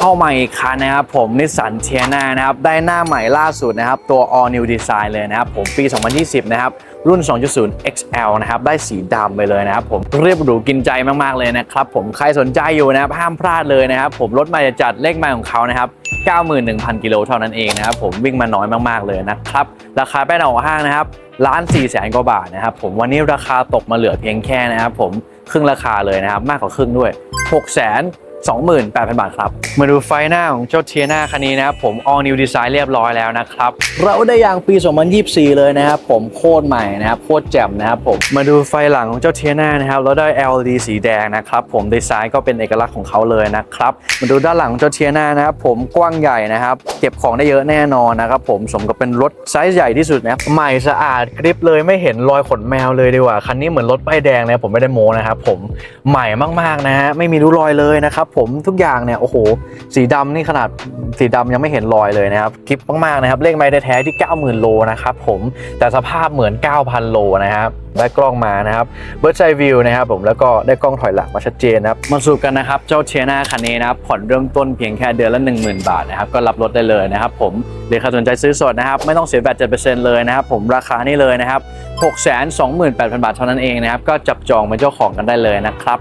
เข้ามาอีกคันนะครับผมนิสสันเทียนานะครับได้หน้าใหม่ล่าสุดนะครับ ตัว all new design เลยนะครับ ผมปี 2020 นะครับ รุ่น 2.0 XL นะครับ ได้สีดำไปเลยนะครับ ผมเรียบหรูกินใจมาก ๆ เลยนะครับ ผมใครสนใจอยู่นะครับ ห้ามพลาดเลยนะครับ ผมรถม่จะจัดเลขหม่ของเขานะครับ 91,000 กิโลเท่านั้นเองนะครับ ผมวิ่งมาน้อยมาก ๆ เลยนะครับ ราคาแป้นออกห้างนะครับล้าน4แสนกว่าบาทนะครับ ผมวันนี้ราคาตกมาเหลือเพียงแค่นะครับ ผมครึ่งราคาเลยนะครับ มากกว่าครึ่งด้วย6แสน 28,000 บาทครับ มาดูไฟหน้าของเจ้าเทียนาคันนี้นะครับผม all new design เรียบร้อยแล้วนะครับ เราได้ยางปี 2024 เลยนะครับผมโคตรใหม่นะครับโคตรแจ่มนะครับผม มาดูไฟหลังของเจ้าเทียนานะครับเราได้ LED สีแดงนะครับผมดีไซน์ก็เป็นเอกลักษณ์ของเขาเลยนะครับ มาดูด้านหลังของเจ้าเทียนานะครับผมกว้างใหญ่นะครับเก็บของได้เยอะแน่นอนนะครับผมสมกับเป็นรถไซส์ใหญ่ที่สุดนะครับใหม่สะอาดกริบเลยไม่เห็นรอยขนแมวเลยดีกว่าคันนี้เหมือนรถป้ายแดงเลยผมไม่ได้โม้นะครับผมใหม่มากๆนะฮะไม่มีริ้วรอยเลยนะครับผมทุกอย่างเนี่ยโอ้โห สีดำนี่ขนาดสีดำยังไม่เห็นรอยเลยนะครับคลิปมากๆนะครับเลขไม้แท้ที่ 90,000 โลนะครับผมแต่สภาพเหมือน 9,000 โลนะครับได้กล้องมานะครับเบิร์ดไซวิวนะครับผมแล้วก็ได้กล้องถอยหลังมาชัดเจนนะครับมาสรุปกันนะครับเจ้าเชน่าคันนี้นะครับผ่อนเริ่มต้นเพียงแค่เดือนละ 10,000 บาทนะครับก็รับรถได้เลยนะครับผมหรือใครสนใจซื้อสดนะครับไม่ต้องเสียแบต7%เลยนะครับผมราคานี่เลยนะครับ628,000บาทเท่านั้นเองนะครับก็จับจองเป็นเจ้าของกันได้เลยนะครับ